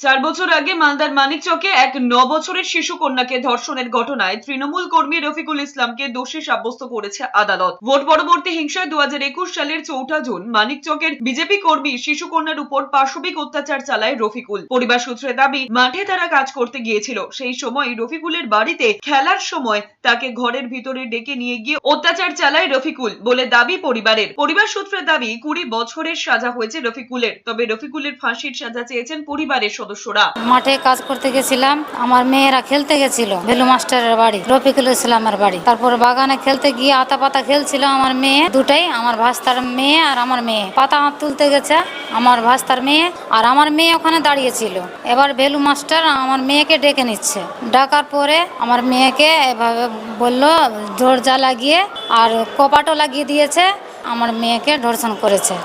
চার বছর আগে মালদার মানিকচকে এক ন বছরের শিশু কন্যাকে ধর্ষণের ঘটনায় তৃণমূল কর্মী রফিকুল ইসলামকে দোষী সাব্যস্ত করেছে আদালত। ভোট পরবর্তী হিংসায় দু হাজার একুশ সালের চৌঠা জুন মানিকচকের বিজেপি কর্মী শিশু কন্যার উপর পাশবিক অত্যাচার চালায় রফিকুল। পরিবার সূত্রে দাবি, মাঠে তারা কাজ করতে গিয়েছিল। সেই সময় রফিকুলের বাড়িতে খেলার সময় তাকে ঘরের ভিতরে ডেকে নিয়ে গিয়ে অত্যাচার চালায় রফিকুল বলে দাবি পরিবারের। পরিবার সূত্রে দাবি, কুড়ি বছরের সাজা হয়েছে রফিকুলের। তবে রফিকুলের ফাঁসির সাজা চেয়েছেন পরিবারের সদস্যরা। মাঠে কাজ করতে গেছিলাম, আমার মেয়েরা খেলতে গেছিল, ভেলু মাস্টারের বাড়ি, রফিকুল ইসলামের বাড়ি। তারপর বাগানে খেলতে গিয়ে আতা পাতা খেলছিল আমার মেয়ে, দুটাই, আমার ভাস্তার মেয়ে আর আমার মেয়ে। পাতা তুলতে গেছে আমার ভাস্তার মেয়ে আর আমার মেয়ে ওখানে দাঁড়িয়েছিল। এবার ভেলু মাস্টার আমার মেয়েকে ডেকে নিচ্ছে। ডাকার পরে আমার মেয়েকে এভাবে বলল দরজা লাগিয়ে আর কপাটও লাগিয়ে দিয়েছে। আমার মেয়েকে ধর্ষণ করেছে।